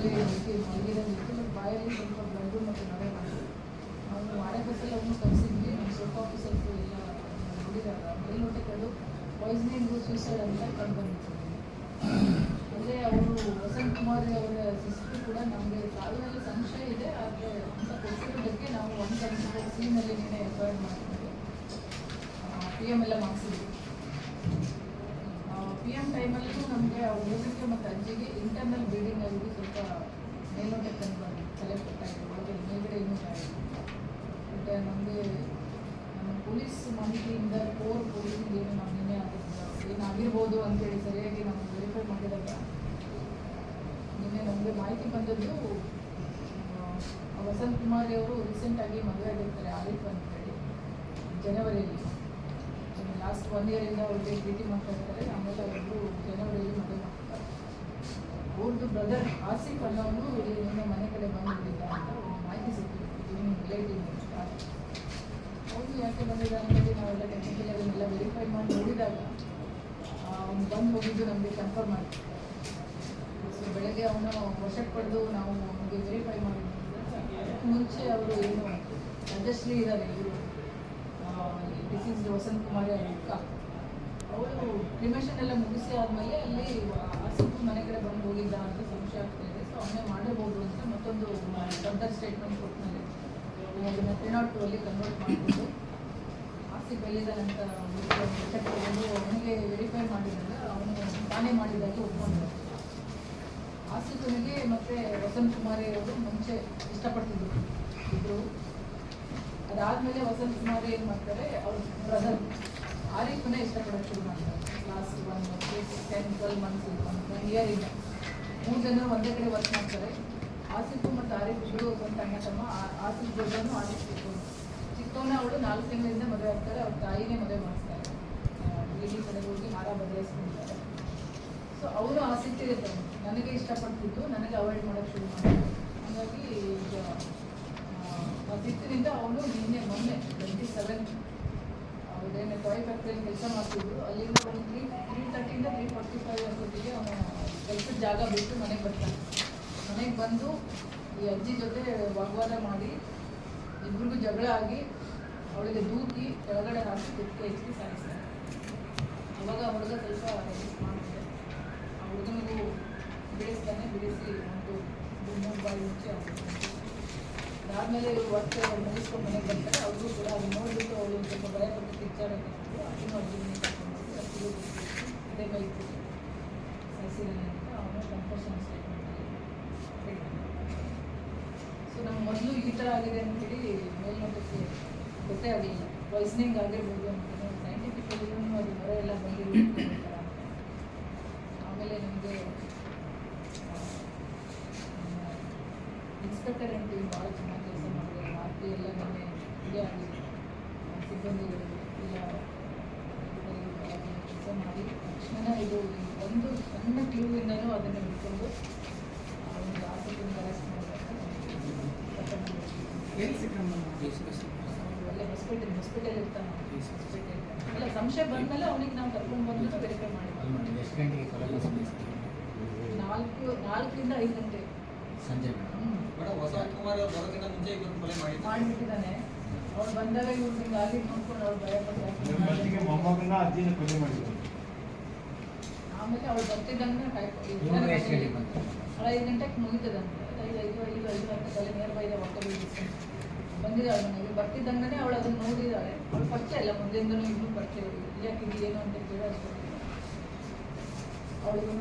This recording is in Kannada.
ಬಟ್ ಬಾಯಲ್ಲಿ ಸ್ವಲ್ಪ ಬ್ಲಡ್ಡು ಮತ್ತು ನಡೆ ಎಫ್ ಎಸ್ ಎಲ್ಲ ಅವನು ಕಳಿಸಿದ್ವಿ ನಮ್ಮ ಸೋಪ್ ಆಫೀಸರ್ಸ್ ಎಲ್ಲ ನೋಡಿದಾಗ ಅದು ಪಾಯ್ಸನಿಂಗು ಸೂಸೈಡ್ ಅಂತ ಕಂಡು ಬಂದಿತ್ತು ಅಲ್ಲೇ ಅವರು ವಸಂತ್ ಕುಮಾರ್ ಅವರ ಸಿಸ್ಟರ್ ಕೂಡ ನಮಗೆ ಸಾವಿನಲ್ಲಿ ಸಂಶಯ ಇದೆ, ಆದರೆ ಅಂತ ಕೊಟ್ಟಿರೋದಕ್ಕೆ ನಾವು ಒಂದು ಸೀನಲ್ಲಿ ನೀನೇ ಎಫ್ ಐ ಆರ್ ಮಾಡಿದ್ವಿ ಪಿ ಎಂ ಎಲ್ಲ ಮಾಡಿಸಿದ್ವಿ. ಪಿ ಎಂ ಟೈಮಲ್ಲೂ ನಮಗೆ ಅವ್ರ ಮತ್ತು ಅಜ್ಜಿಗೆ ಇಂಟರ್ನಲ್ ಬ್ಲೀಡಿಂಗ್ ಆಗಿ ಸ್ವಲ್ಪ ಮೇಲ್ನೋಟಕ್ಕೆ ಬಂದಿತ್ತು. ತಲೆ ಒಳಗೆ ಮೇಲ್ಗಡೆ ಇನ್ನೂ ಮತ್ತು ನಮಗೆ, ನಮ್ಮ ಪೊಲೀಸ್ ಮಾಹಿತಿಯಿಂದ ಕೋರ್ ಪೊಲೀಸಿಂದ ಏನು ನಾವು ನಿನ್ನೆ ಆಗಿದ್ದು ಏನಾಗಿರ್ಬೋದು ಅಂತೇಳಿ ಸರಿಯಾಗಿ ನಾವು ವೆರಿಫೈ ಮಾಡಿದಾಗ ನಿನ್ನೆ ನಮಗೆ ಮಾಹಿತಿ ಬಂದದ್ದು ವಸಂತ್ ಕುಮಾರಿ ಅವರು ರೀಸೆಂಟಾಗಿ ಮದುವೆ ಆಗಿರ್ತಾರೆ, ಆರಿಫ್ ಅಂತೇಳಿ, ಜನವರಿಯಲ್ಲಿ. ಲಾಸ್ಟ್ ಒನ್ ಇಯರಿಂದ ಅವ್ರಿಗೆ ಭೇಟಿ ಮಾಡ್ತಾ ಇರ್ತಾರೆ, ಆಮೇಲೆ ಅವರು ಜನವರಿಯಲ್ಲಿ ಮದುವೆ ಮಾಡ್ತಾರೆ. ಅವ್ರದ್ದು ಬ್ರದರ್ ಆಸಿಫ್ ಅನ್ನೋನು ಇಲ್ಲಿ ನಿಮ್ಮ ಮನೆ ಕಡೆ ಬಂದಿದ್ದ ಅಂತ ಒಂದು ಮಾಹಿತಿ ಸಿಕ್ಕಿದೆ. ನಿಮ್ಮ ರಿಲೇಟಿವ್ ಅವನು ಯಾಕೆ ಬಂದಿದ್ದ ಅಂತೇಳಿ ನಾವೆಲ್ಲ ಟೆಕ್ನಿಕಲಿ ಅದನ್ನೆಲ್ಲ ವೆರಿಫೈ ಮಾಡಿ ನೋಡಿದಾಗ ಅವ್ನು ಬಂದು ಹೋಗಿದ್ದು ನಮಗೆ ಕನ್ಫರ್ಮ್ ಮಾಡ್ತೀವಿ ಸೊ ಬೆಳಗ್ಗೆ ಅವನು ವಶಕ್ಕೆ ಪಡೆದು ನಾವು ಅವನಿಗೆ ವೆರಿಫೈ ಮಾಡಿ ಅದಕ್ಕೆ ಮುಂಚೆ ಅವರು ಏನು ರಾಜಶ್ರೀ ಇದ್ದಾರೆ ಇವರು. ಡಿಸೀಸ್ ವಸಂತ್ ಕುಮಾರಿ ಅವ್ರ ಅಕ್ಕ ಅವರು ಕ್ರಿಮೇಷನ್ ಎಲ್ಲ ಮುಗಿಸಿ ಆದಮೇಲೆ ಅಲ್ಲಿ ಆಸಿಫ್ ಮನೆ ಕಡೆ ಬಂದು ಹೋಗಿದ್ದ ಅಂತ ಸಂಶಯ ಆಗ್ತಾ ಇದೆ. ಸೊ ಅವನೇ ಮಾಡಿರ್ಬೋದು ಅಂತ ಮತ್ತೊಂದು ಫರ್ದರ್ ಸ್ಟೇಟ್ಮೆಂಟ್ ಕೊಟ್ಟಮೇಲೆ ಅದನ್ನು ತ್ರೀ ನಾಟ್ ಟು ಅಲ್ಲಿ ಕನ್ವರ್ಟ್ ಮಾಡಿಬಿಟ್ಟು ಆಸ್ತಿ ಎಲ್ಲಿದ್ದಾನೆ ನಂತರ ಅವನಿಗೆ ವೆರಿಫೈ ಮಾಡಿದಾಗ ಅವನು ತಾನೇ ಮಾಡಿದಾಗೆ ಒಪ್ಕೊಂಡ್ರು. ಆಸಿಫನಿಗೆ ಮತ್ತೆ ವಸಂತ್ ಕುಮಾರಿ ಅವರು ಮುಂಚೆ ಇಷ್ಟಪಡ್ತಿದ್ರು. ಇದ್ರು ಅದಾದ್ಮೇಲೆ ವಸಂತ್ ಕುಮಾರ್ ಏನು ಮಾಡ್ತಾರೆ? ಅವ್ರ ಬ್ರದರ್ ಆರಿಫನ್ನ ಇಷ್ಟಪಡೋಕೆ ಶುರು ಮಾಡ್ತಾರೆ. Last one ten twelve months one year ಇಂದ. ಮೂರು ಜನ ಒಂದೇ ಕಡೆ ವರ್ಕ್ ಮಾಡ್ತಾರೆ. ಆಸಿಫ್ ಮತ್ತು ಆರಿಫ್ ಇಬ್ಬರು ಒಂದು ತಂಗ ತಮ್ಮ ಆಸಿಫ್ ದೊಡ್ಡನು ಆರಿಫ್ ಚಿಕ್ಕವನು ಚಿಕ್ಕವನ ಅವಳು ನಾಲ್ಕು ತಿಂಗಳಿಂದ ಮದುವೆ ಆಗ್ತಾರೆ. ಅವ್ರ ತಾಯಿನೇ ಮದುವೆ ಮಾಡಿಸ್ತಾರೆ. ಬೀದಿ ಕಡೆ ಹೋಗಿ ಹಾರ ಬದಲಾಯಿಸ್ಕೊಂಡಿದ್ದಾರೆ. ಸೊ ಅವರು ಆಸಕ್ತಿ ಇರುತ್ತೆ ನನಗೆ ಇಷ್ಟಪಡ್ತಿದ್ದು, ನನಗೆ ಅವಾಯ್ಡ್ ಮಾಡೋಕ್ಕೆ ಶುರು ಮಾಡ್ತಾರೆ. ಹಾಗಾಗಿ ಸಿಟ್ಟಿನಿಂದ ಅವನು ನಿನ್ನೆ ಮೊನ್ನೆ ಟ್ವೆಂಟಿ ಸೆವೆನ್ ಅವನೇನು ಟಾಯ್ ಫ್ಯಾಕ್ಟ್ರಿಯಲ್ಲಿ ಕೆಲಸ ಮಾಡ್ತಿದ್ರು. ಅಲ್ಲಿಂದ ಒಂದು ತ್ರೀ ತ್ರೀ ತರ್ಟಿಯಿಂದ ತ್ರೀ ಫಾರ್ಟಿ ಫೈವ್ ಅಷ್ಟೊತ್ತಿಗೆ ಅವನು ಕೆಲಸದ ಜಾಗ ಬಿಟ್ಟು ಮನೆಗೆ ಬರ್ತಾನೆ. ಮನೆಗೆ ಬಂದು ಈ ಅಜ್ಜಿ ಜೊತೆ ವಾಗ್ವಾದ ಮಾಡಿ ಇಬ್ರಿಗೂ ಜಗಳ ಆಗಿ ಅವಳಿಗೆ ದೂಕಿ ಕೆಳಗಡೆ ಹಾಕಿ ಕುತ್ತಿಗೆ ಹೆಚ್ಚಿ ಸಾಯಿಸ್ತಾನೆ. ಅವಾಗ ಹುಡುಗ ಸ್ವಲ್ಪ ಅದಾದಮೇಲೆ ಇವರು ವರ್ಕ್ ಮುಗಿಸ್ಕೊಂಡು ಮನೆಗೆ ಬರ್ತಾರೆ. ಅವ್ರಿಗೂ ಕೂಡ ಅದು ನೋಡಿಬಿಟ್ಟು ಅವಳು ಸ್ವಲ್ಪ ಭಯಪಟ್ಟು ಕಿಚ್ಚಾಡ ಅದನ್ನು ಅರ್ಜುನಿಗೆ ಕರ್ಕೊಂಡು ಇದೇ ಬೈಕ್ ಸಸಿರಲಿ ಅಂತ ಅವನು ಕನ್ಫೆಷನ್ ಸ್ಟೇಟ್ಮೆಂಟಲ್ಲಿ ಹೇಳ್ತಾನೆ ಸೊ ನಮ್ಗೆ ಮೊದಲು ಈ ಥರ ಆಗಿದೆ ಅಂತೇಳಿ ಮೇಲ್ನೋಟಕ್ಕೆ ಗೊತ್ತೇ ಆಗಲಿಲ್ಲ. ಪಾಯ್ಸನಿಂಗ್ ಆಗಿರ್ಬೋದು ಅಂತ ಸೈಂಟಿಫಿಕಲಿ ಅದು ಮರ ಎಲ್ಲ ಬಂದಿರೋದು ಆಮೇಲೆ ನಮಗೆ ಇನ್ಸ್ಪೆಕ್ಟರ್ ಅಂತ ಭಾಳ ಚೆನ್ನಾಗಿ ಕೆಲಸ ಮಾಡಿದ್ದಾರೆ. ರಾತ್ರಿ ಎಲ್ಲ ನಿನ್ನೆ ಇದೇ ಆಗಿದೆ ಆ, ಸಿಬ್ಬಂದಿಗಳು ಎಲ್ಲ ಕೆಲಸ ಮಾಡಿ. ತಕ್ಷಣ ಇದು ಒಂದು ಸಣ್ಣ ಕ್ಲೂವಿಂದನೂ ಅದನ್ನು ಹಿಡ್ಕೊಂಡು ಆ ಒಂದು ಆಸಕ್ತಿಯಿಂದ ಅರೆಸ್ಟ್ ಮಾಡಬೇಕು ಎಲ್ಲಿ ಸಿಕ್ಕಮ್ಮ ಹಾಸ್ಪಿಟಲ್ ಹಾಸ್ಪಿಟಲ್ ಇರ್ತಾನೆ ಹಾಸ್ಪಿಟಲ್ ಅಲ್ಲ ಸಂಶಯ ಬಂದಮೇಲೆ ಅವನಿಗೆ ನಾವು ಕರ್ಕೊಂಡು ಬಂದು ವೆರಿಫೈ ಮಾಡಿ ನಾಲ್ಕು ನಾಲ್ಕರಿಂದ ಐದು ಗಂಟೆ. ಸಂಜೆ. ಮೇಡಮ್. ವಸಂತ್ ಕುಮಾರ್ ಅವ್ರು ಬರೋದಕ್ಕಿಂತ ಮುಂಚೆ ಇವರು ಕೊಲೆ ಮಾಡಿದ್ರು ಮಾಡಿಬಿಟ್ಟಿದ್ದಾನೆ. ಅವ್ರು ಬಂದಾಗ ಇವ್ರಿಗೆ ಗಾಡಿ ನೋಡ್ಕೊಂಡು ಅವ್ರು ಭಯ ಮತ್ತಿಗೆ ಮೊಮ್ಮಗನ ಅಜ್ಜಿನ ಕೊಲೆ ಮಾಡಿದ್ರು. ಆಮೇಲೆ ಅವ್ರು ಬರ್ತಿದ್ದಂಗೆ ಇವ್ರು? ಐದು ಗಂಟೆಗೆ ಮುಗಿತದಂತೆ. ಐದು ಐದು ಐದು ಐದು ತಲೆ ನಿಯರ್ ಬೈ ವಾಟರ್ ಬಂದಿದ್ದಾಳೆ ಮನೆಗೆ. ಬರ್ತಿದ್ದಂಗೆ ಅವಳು ಅದನ್ನ ನೋಡಿದ್ದಾಳೆ ಅವ್ಳು ಪರಿಚಯ ಇಲ್ಲ. ಮುಂದೆಯಿಂದನೂ ಇನ್ನೂ ಪರಿಚಯ ಯಾಕೆ ಇದು ಏನು ಅಂತ ಕೇಳಿ ಅವಳಿಗೂ